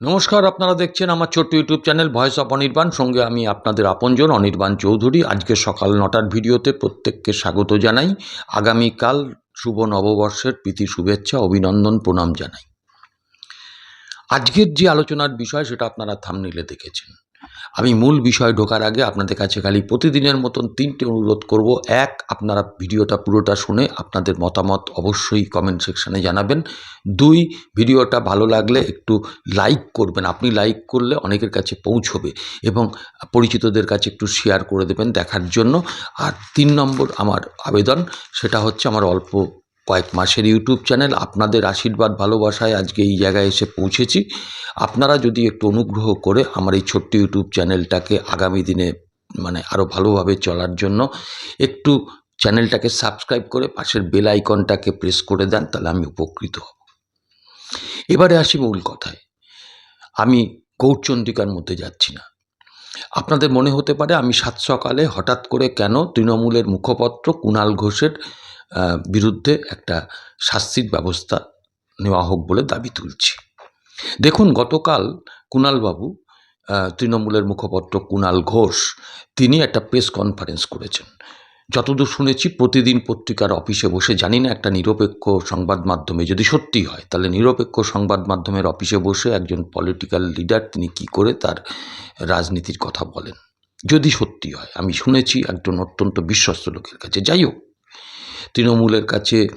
নমস্কার, আপনারা দেখছেন আমার ছোট্ট YouTube channel voice of Anirban. সঙ্গে আমি আপনাদের আপনজন, অনির্বাণ চৌধুরী। আজকে সকাল নটার ভিডিওতে প্রত্যেককে স্বাগত জানাই। আগামীকাল শুভ নববর্ষের প্রীতি শুভেচ্ছা, অভিনন্দন, প্রণাম জানাই। আজকের যে আলোচনার বিষয়, সেটা আপনারা থামনিলে দেখেছেন। আমি মূল বিষয় ঢোকার আগে আপনাদের কাছে খালি প্রতিদিনের মতন তিনটে অনুরোধ করব। এক, আপনারা ভিডিওটা পুরোটা শুনে আপনাদের মতামত অবশ্যই কমেন্ট সেকশানে জানাবেন। দুই, ভিডিওটা ভালো লাগলে একটু লাইক করবেন। আপনি লাইক করলে অনেকের কাছে পৌঁছবে এবং পরিচিতদের কাছে একটু শেয়ার করে দেবেন দেখার জন্য। আর তিন নম্বর আমার আবেদন, সেটা হচ্ছে আমার অল্প কয়েক মাসের ইউটিউব চ্যানেল আপনাদের আশীর্বাদ ভালোবাসায় আজকে এই জায়গায় এসে পৌঁছেছি। আপনারা যদি একটু অনুগ্রহ করে আমার এই ছোট্ট ইউটিউব চ্যানেলটাকে আগামী দিনে মানে আরও ভালোভাবে চলার জন্য একটু চ্যানেলটাকে সাবস্ক্রাইব করে পাশের বেল আইকনটাকে প্রেস করে দেন, তাহলে আমি উপকৃত হব। এবারে আসি মূল কথায়। আমি গৌরচন্দ্রিকার মধ্যে যাচ্ছি না। আপনাদের মনে হতে পারে আমি সাত সকালে হঠাৎ করে কেন তৃণমূলের মুখপত্র কুণাল ঘোষের বিরুদ্ধে একটা শাস্তির ব্যবস্থা নেওয়া হোক বলে দাবি তুলছি। দেখুন, গতকাল কুণালবাবু তৃণমূলের মুখপত্র কুণাল ঘোষ, তিনি একটা প্রেস কনফারেন্স করেছেন। যতদূর শুনেছি, প্রতিদিন পত্রিকার অফিসে বসে, জানি না একটা নিরপেক্ষ সংবাদ মাধ্যমে যদি সত্যি হয়, তাহলে নিরপেক্ষ সংবাদ মাধ্যমের অফিসে বসে একজন পলিটিক্যাল লিডার তিনি কি করে তার রাজনীতির কথা বলেন? যদি সত্যি হয়, আমি শুনেছি একজন অত্যন্ত বিশ্বস্ত লোকের কাছে। যাই হোক তৃণমূলের কাছে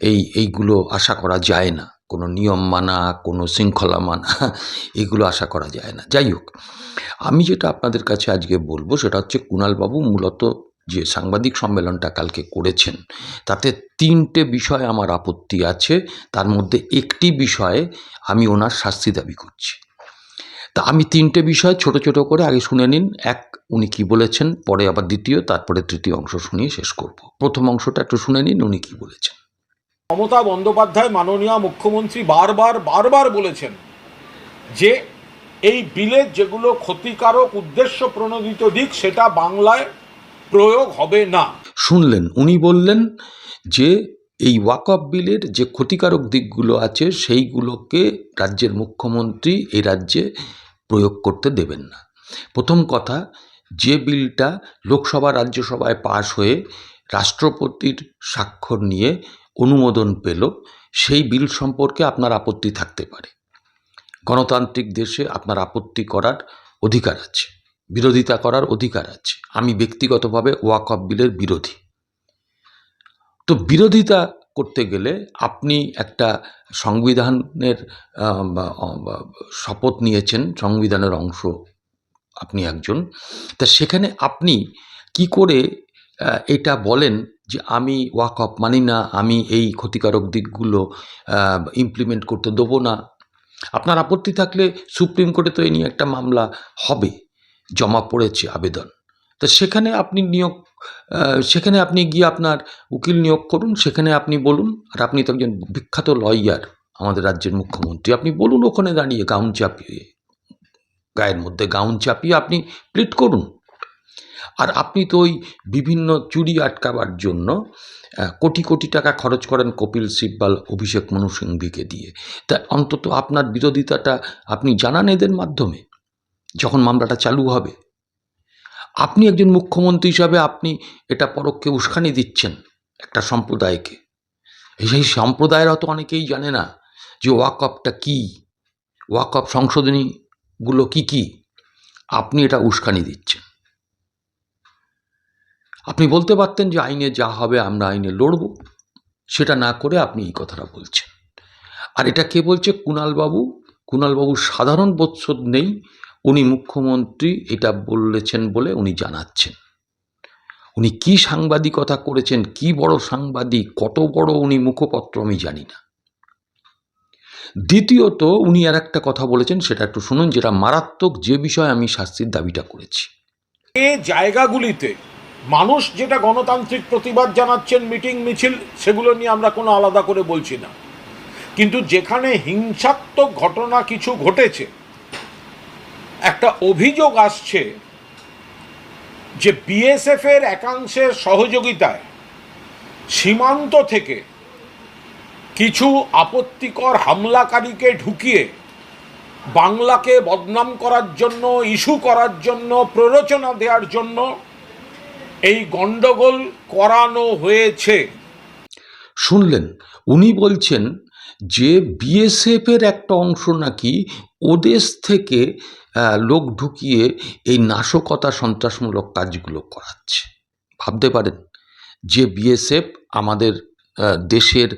এই, এইগুলো আশা করা যায় না। কোনো নিয়ম মানা, কোনো শৃঙ্খলা মানা, এগুলো আশা করা যায় না। যাই হোক, আমি যেটা আপনাদের কাছে আজকে বলব সেটা হচ্ছে কুণালবাবু মূলত যে সাংবাদিক সম্মেলনটা কালকে করেছেন, তাতে তিনটে বিষয় আমার আপত্তি আছে। তার মধ্যে একটি বিষয়ে আমি ওনার শাস্তি দাবি করছি। তা আমি তিনটে বিষয় ছোট ছোট করে আগে শুনে নিন। এক উনি কি বলেছেন পরে আবার দ্বিতীয় তারপরে তৃতীয় অংশ শুনিয়ে শেষ করব। প্রথম অংশটা একটু শুনে নিন উনি কি বলেছেন। মমতা বন্দ্যোপাধ্যায় মাননীয় মুখ্যমন্ত্রী বারবার বারবার বলেছেন যে এই বিলের যেগুলো ক্ষতিকারক উদ্দেশ্য প্রণোদিত দিক সেটা বাংলায় প্রয়োগ হবে না। শুনলেন উনি বললেন যে এই ওয়াকফ বিলের যে ক্ষতিকারক দিকগুলো আছে, সেইগুলোকে রাজ্যের মুখ্যমন্ত্রী এই রাজ্যে প্রয়োগ করতে দেবেন না। প্রথম কথা, যে বিলটা লোকসভা, রাজ্যসভায় পাশ হয়ে রাষ্ট্রপতির স্বাক্ষর নিয়ে অনুমোদন পেল, সেই বিল সম্পর্কে আপনার আপত্তি থাকতে পারে। গণতান্ত্রিক দেশে আপনার আপত্তি করার অধিকার আছে, বিরোধিতা করার অধিকার আছে। আমি ব্যক্তিগতভাবে ওয়াকফ বিলের বিরোধী। তো বিরোধিতা করতে গেলে আপনি একটা সংবিধানের শপথ নিয়েছেন, সংবিধানের অংশ আপনি একজন। তা সেখানে আপনি কি করে এটা বলেন যে আমি ওয়াকফ মানি না, আমি এই ক্ষতিকারক দিকগুলো ইমপ্লিমেন্ট করতে দেবো না? আপনার আপত্তি থাকলে সুপ্রিম কোর্টে তো এই নিয়ে একটা মামলা হবে, জমা পড়েছে আবেদন। তো সেখানে আপনি নিয়োগ সেখানে আপনি গিয়ে আপনার উকিল নিয়োগ করুন, সেখানে আপনি বলুন, আর আপনি তো একজন বিখ্যাত লয়ার আমাদের রাজ্যের মুখ্যমন্ত্রী, আপনি বলুন ওখানে দাঁড়িয়ে গাউন চাপিয়ে, গায়ের মধ্যে গাউন চাপিয়ে আপনি প্লিট করুন। আর আপনি তো ওই বিভিন্ন চুরি আটকাবার জন্য কোটি কোটি টাকা খরচ করেন কপিল সিব্বাল, অভিষেক মনু সিংভিকে দিয়ে। তা অন্তত আপনার বিরোধিতাটা আপনি জানান এদের মাধ্যমে, যখন মামলাটা চালু হবে। আপনি একজন মুখ্যমন্ত্রী হিসাবে আপনি এটা পরোক্ষে উস্কানি দিচ্ছেন একটা সম্প্রদায়কে। সেই সম্প্রদায়ের অত অনেকেই জানে না যে ওয়াকআপটা কী? ওয়াকআপ সংশোধনীগুলো কি কি? আপনি এটা উস্কানি দিচ্ছেন। আপনি বলতে পারতেন যে আইনে যা হবে আমরা আইনে লড়ব। সেটা না করে আপনি এই কথাটা বলছেন। আর এটা কে বলছে? কুণালবাবু। কুণালবাবুর সাধারণ বোধশোধ নেই। উনি মুখ্যমন্ত্রী, এটা বলেছেন বলে উনি জানাচ্ছেন। উনি কি সাংবাদিকতা করেছেন, কি বড় সাংবাদিক, কত বড় উনি মুখপত্র আমি জানি না। দ্বিতীয়ত উনি আর একটা কথা বলেছেন, সেটা একটু শুনুন, যেটা মারাত্মক যে বিষয়ে আমি শাস্তির দাবিটা করেছি। এ জায়গাগুলিতে মানুষ যেটা গণতান্ত্রিক প্রতিবাদ জানাচ্ছেন, মিটিং, মিছিল, সেগুলো নিয়ে আমরা কোনো আলাদা করে বলছি না। কিন্তু যেখানে হিংসাত্মক ঘটনা কিছু ঘটেছে একটা অভিযোগ আসছে যে বিএসএফ এর একাংশের সহযোগিতায় সীমান্ত থেকে কিছু আপত্তিকর হামলাকারীকে ঢুকিয়ে বাংলাকে বদনাম করার জন্য, ইস্যু করার জন্য, প্ররোচনা দেওয়ার জন্য এই গণ্ডগোল করানো হয়েছে। শুনলেন, উনি বলছেন যে বিএসএফের একটা অংশ নাকি ওদেশ থেকে লোক ঢুকিয়ে এই নাশকতা সন্ত্রাসমূলক কাজগুলো করাচ্ছে। ভাবতে পারেন, যে বিএসএফ আমাদের দেশের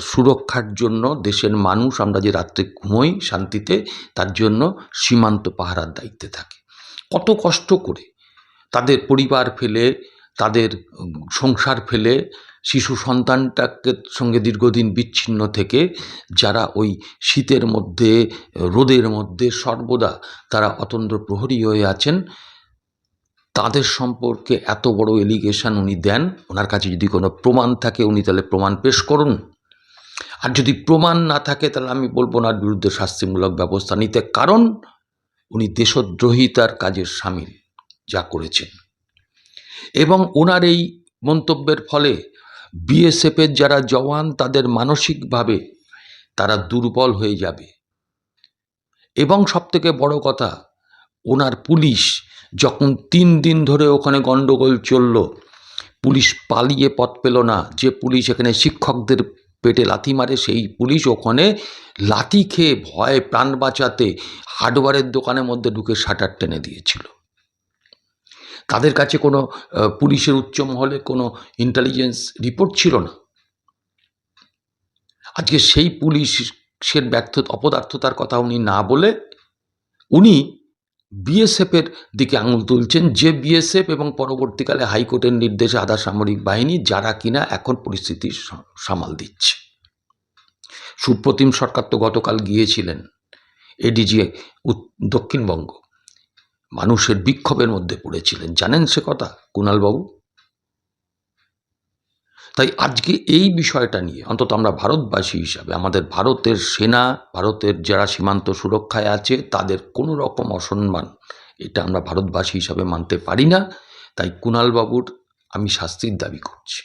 সুরক্ষার জন্য, দেশের মানুষ, আমরা যে রাত্রে ঘুমোই শান্তিতে, তার জন্য সীমান্ত পাহারার দায়িত্বে থাকে। কত কষ্ট করে তাদের পরিবার ফেলে, তাদের সংসার ফেলে শিশু সন্তানটাকে সঙ্গে দীর্ঘদিন বিচ্ছিন্ন থেকে যারা ওই শীতের মধ্যে, রোদের মধ্যে সর্বদা তারা অতন্দ্র প্রহরী হয়ে আছেন, তাদের সম্পর্কে এত বড় এলিগেশন উনি দেন, ওনার কাছে যদি কোনো প্রমাণ থাকে উনি তাহলে প্রমাণ পেশ করুন। আর যদি প্রমাণ না থাকে তাহলে আমি বলব ওনার বিরুদ্ধে শাস্তিমূলক ব্যবস্থা নিতে, কারণ উনি দেশদ্রোহিতার কাজের সামিল যা করেছেন। এবং ওনার এই মন্তব্যের ফলে বিএসএফের যারা জওয়ান, তাদের মানসিকভাবে তারা দুর্বল হয়ে যাবে। এবং সবথেকে বড় কথা, ওনার পুলিশ যখন তিন দিন ধরে ওখানে গণ্ডগোল চলল, পুলিশ পালিয়ে পথ পেল না। যে পুলিশ এখানে শিক্ষকদের পেটে লাথি মারে, সেই পুলিশ ওখানে লাথি খেয়ে ভয়ে প্রাণ বাঁচাতে হার্ডওয়্যারের দোকানের মধ্যে ঢুকে শাটার টেনে দিয়েছিল। তাদের কাছে কোনো পুলিশের উচ্চ মহলে কোনো ইন্টেলিজেন্স রিপোর্ট ছিল না? আজকে সেই পুলিশের ব্যর্থ, অপদার্থতার কথা উনি না বলে উনি বিএসএফের দিকে আঙুল তুলছেন, যে বিএসএফ এবং পরবর্তীকালে হাইকোর্টের নির্দেশে আধা সামরিক বাহিনী যারা কিনা এখন পরিস্থিতি সামাল দিচ্ছে। সুপ্রতিম সরকার তো গতকাল গিয়েছিলেন এডিজি দক্ষিণবঙ্গ। মানুষের বিক্ষোভের মধ্যে পড়েছিলেন। জানেন সে কথা, কুণালবাবু? তাই আজকে এই বিষয়টা নিয়ে, অন্তত আমরা ভারতবাসী হিসাবে, আমাদের ভারতের সেনা, ভারতের যারা সীমান্ত সুরক্ষায় আছে, তাদের কোনো রকম অসম্মান এটা আমরা ভারতবাসী হিসাবে মানতে পারি না। তাই কুণালবাবুর আমি শাস্তির দাবি করছি।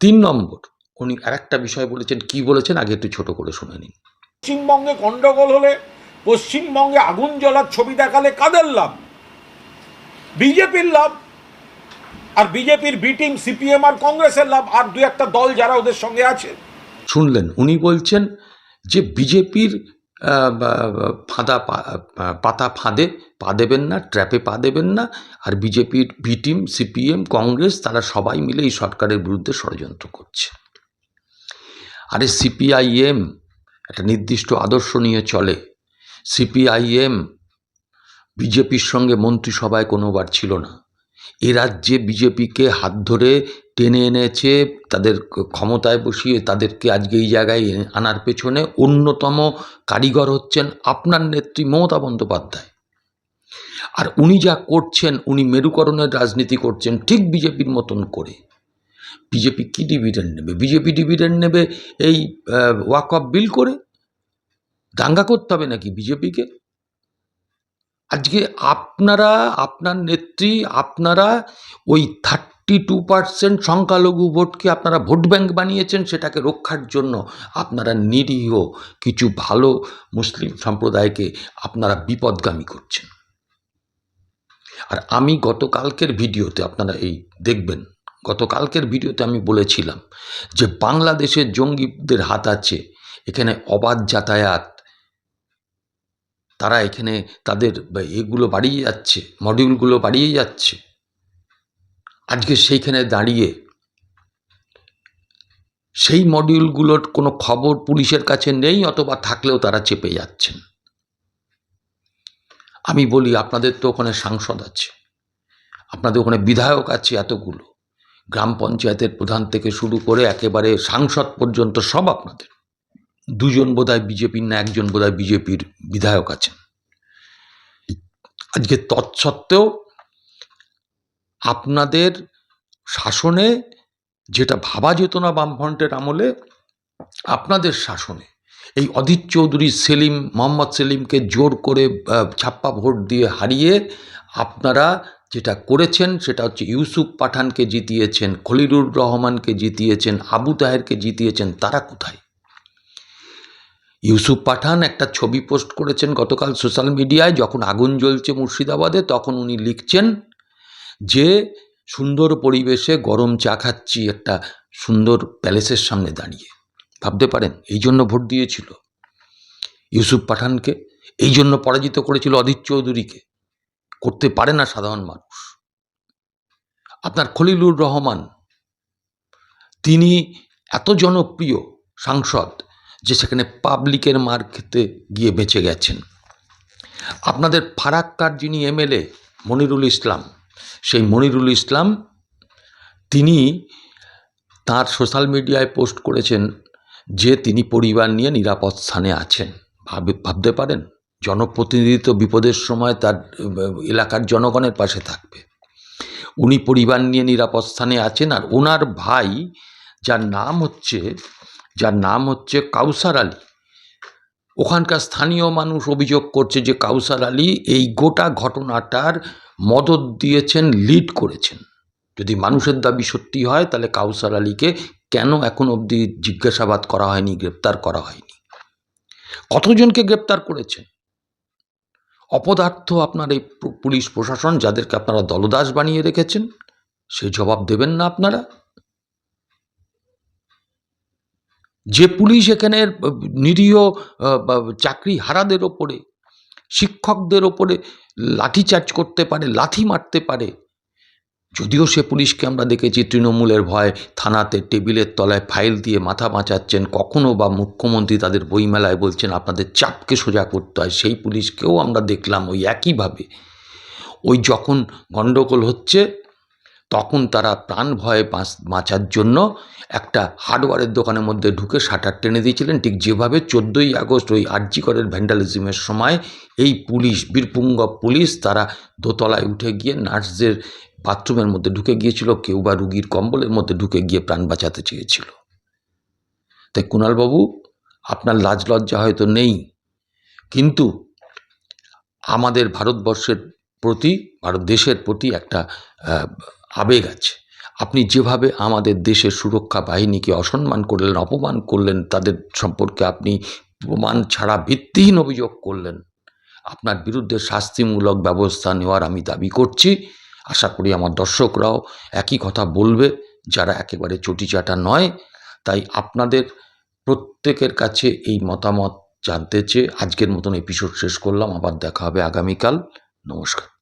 তিন নম্বর, উনি আরেকটা বিষয় বলেছেন, কি বলেছেন? আগে একটু ছোট করে শুনে নিন। পশ্চিমবঙ্গে গন্ডগোল হলে পশ্চিমবঙ্গে আগুন জ্বলার ছবি দেখালে কাদের লাভ? বিজেপির লাভ আর বিজেপির বি টিম, সিপিএম আর কংগ্রেসের লাভ। আর দু একটা দল যারা ওদের সঙ্গে আছে। শুনলেন, উনি বলছেন যে বিজেপির ফাঁদা পাতা ফাঁদে, পা দেবেন না, ট্র্যাপে পা দেবেন না। আর বিজেপির বি টিম, সিপিএম, কংগ্রেস, তারা সবাই মিলে এই সরকারের বিরুদ্ধে ষড়যন্ত্র করছে। আরে সিপিআইএম একটা নির্দিষ্ট আদর্শ নিয়ে চলে। সিপিআইএম, বিজেপির সঙ্গে মন্ত্রিসভায় কোনোবার ছিল না। এ রাজ্যে বিজেপিকে হাত ধরে টেনে এনেছে, তাদের ক্ষমতায় বসিয়ে তাদেরকে আজকে এই জায়গায় আনার পেছনে অন্যতম কারিগর হচ্ছেন আপনার নেত্রী মমতা বন্দ্যোপাধ্যায়। আর উনি যা করছেন, উনি মেরুকরণের রাজনীতি করছেন ঠিক বিজেপির মতন করে। বিজেপি কি ডিভিডেন্ড নেবে? বিজেপি ডিভিডেন্ড নেবে এই ওয়াক অফ বিল করে? দাঙ্গা করতে হবে নাকি বিজেপিকে? আজকে আপনারা, আপনার নেত্রী, আপনারা ওই থার্টি টু পার্সেন্ট সংখ্যালঘু ভোটকে আপনারা ভোট ব্যাংক বানিয়েছেন, সেটাকে রক্ষার জন্য আপনারা নিরীহ কিছু ভালো মুসলিম সম্প্রদায়কে আপনারা বিপদগামী করছেন। আর আমি গতকালকের ভিডিওতে আপনারা এই দেখবেন, গতকালকের ভিডিওতে আমি বলেছিলাম যে বাংলাদেশের জঙ্গিদের হাত আছে, এখানে অবাধ যাতায়াত তারা এখানে তাদের এগুলো বাড়িয়ে যাচ্ছে মডিউলগুলো বাড়িয়ে যাচ্ছে। আজকে সেইখানে দাঁড়িয়ে সেই মডিউলগুলোর কোনো খবর পুলিশের কাছে নেই, অথবা থাকলেও তারা চেপে যাচ্ছেন। আমি বলি, আপনাদের তো ওখানে সাংসদ আছে, আপনাদের ওখানে বিধায়ক আছে এতগুলো। গ্রাম পঞ্চায়েতের প্রধান থেকে শুরু করে একেবারে সাংসদ পর্যন্ত সব আপনাদের। দুজন বোধহয় বিজেপির না একজন বোধহয় বিজেপির বিধায়ক আছেন। আজকে তৎসত্ত্বেও আপনাদের শাসনে যেটা ভাবা যেত না বামফ্রন্টের আমলে, আপনাদের শাসনে এই অধীর চৌধুরী সেলিম, মোহাম্মদ সেলিমকে জোর করে ছাপ্পা ভোট দিয়ে হারিয়ে আপনারা যেটা করেছেন সেটা হচ্ছে ইউসুফ পাঠানকে জিতিয়েছেন, খলিলুর রহমানকে জিতিয়েছেন, আবু তাহেরকে জিতিয়েছেন, তারা কোথায়? ইউসুফ পাঠান একটা ছবি পোস্ট করেছেন গতকাল সোশ্যাল মিডিয়ায় যখন আগুন জ্বলছে মুর্শিদাবাদে, তখন উনি লিখছেন যে, সুন্দর পরিবেশে গরম চা খাচ্ছি একটা সুন্দর প্যালেসের সামনে দাঁড়িয়ে। ভাবতে পারেন, এই জন্য ভোট দিয়েছিল ইউসুফ পাঠানকে, এই জন্য পরাজিত করেছিল অধীর চৌধুরীকে। করতে পারে না সাধারণ মানুষ। আপনার খলিলুর রহমান, তিনি এত জনপ্রিয় সাংসদ যে সেখানে পাবলিকের মার খেতে গিয়ে বেঁচে গেছেন। আপনাদের ফারাক্কার যিনি এমএলএ মনিরুল ইসলাম, সেই মনিরুল ইসলাম, তিনি তার সোশ্যাল মিডিয়ায় পোস্ট করেছেন যে তিনি পরিবার নিয়ে নিরাপদ স্থানে আছেন। ভাবে, ভাবতে পারেন জনপ্রতিনিধি তো বিপদের সময় তার এলাকার জনগণের পাশে থাকবে। উনি পরিবার নিয়ে নিরাপদ স্থানে আছেন আর ওনার ভাই, যার নাম হচ্ছে যার নাম হচ্ছে কাউসার আলী। ওখানকার স্থানীয় মানুষ অভিযোগ করছে যে কাউসার আলী এই গোটা ঘটনাটার মদত দিয়েছেন, লিড করেছেন। যদি মানুষের দাবি সত্যি হয়, তাহলে কাউসার আলীকে কেন এখন অবধি জিজ্ঞাসাবাদ করা হয়নি, গ্রেপ্তার করা হয়নি? কতজনকে গ্রেপ্তার করেছেন অপদার্থ আপনার এই পুলিশ প্রশাসন, যাদেরকে আপনারা দলদাস বানিয়ে রেখেছেন, সেই জবাব দেবেন না আপনারা। যে পুলিশ এখানে নিরীহ চাকরি হারাদের ওপরে, শিক্ষকদের ওপরে লাঠিচার্জ করতে পারে, লাথি মারতে পারে, যদিও সে পুলিশকে আমরা দেখেছি তৃণমূলের ভয় থানাতে টেবিলের তলায় ফাইল দিয়ে মাথা বাঁচাচ্ছেন, কখনো বা মুখ্যমন্ত্রী তাদের বইমেলায় বলছেন, আপনাদের চাপকে সোজা করতে হয়। সেই পুলিশকেও আমরা দেখলাম ওই একইভাবে। ওই যখন গণ্ডগোল হচ্ছে তখন তারা প্রাণ ভয়ে বাঁচ- বাঁচার জন্য একটা হার্ডওয়্যারের দোকানের মধ্যে ঢুকে শাটার টেনে দিয়েছিলেন। ঠিক যেভাবে চোদ্দোই আগস্ট ওই আর্জিকরের ভ্যান্ডালিজমের সময় এই পুলিশ, বীরপুঙ্গ পুলিশ তারা দোতলায় উঠে গিয়ে নার্সদের বাথরুমের মধ্যে ঢুকে গিয়েছিল। কেউ বা রুগীর কম্বলের মধ্যে ঢুকে গিয়ে প্রাণ বাঁচাতে চেয়েছিল। তাই কুণালবাবু, আপনার লাজ লজ্জা হয়তো নেই, কিন্তু আমাদের ভারতবর্ষের প্রতি, ভারত দেশের প্রতি একটা আবেগ আছে। আপনি যেভাবে আমাদের দেশের সুরক্ষা বাহিনীকে অসম্মান করলেন, অপমান করলেন, তাদের সম্পর্কে আপনি প্রমাণ ছাড়া ভিত্তিহীন অভিযোগ করলেন, আপনার বিরুদ্ধে শাস্তিমূলক ব্যবস্থা নেওয়ার আমি দাবি করছি। আশা করি আমার দর্শকরাও একই কথা বলবে, যারা একেবারে চটিচাটা নয়। তাই আপনাদের প্রত্যেকের কাছে এই মতামত জানতে চেয়ে আজকের মতন এপিসোড শেষ করলাম। আবার দেখা হবে আগামীকাল। নমস্কার।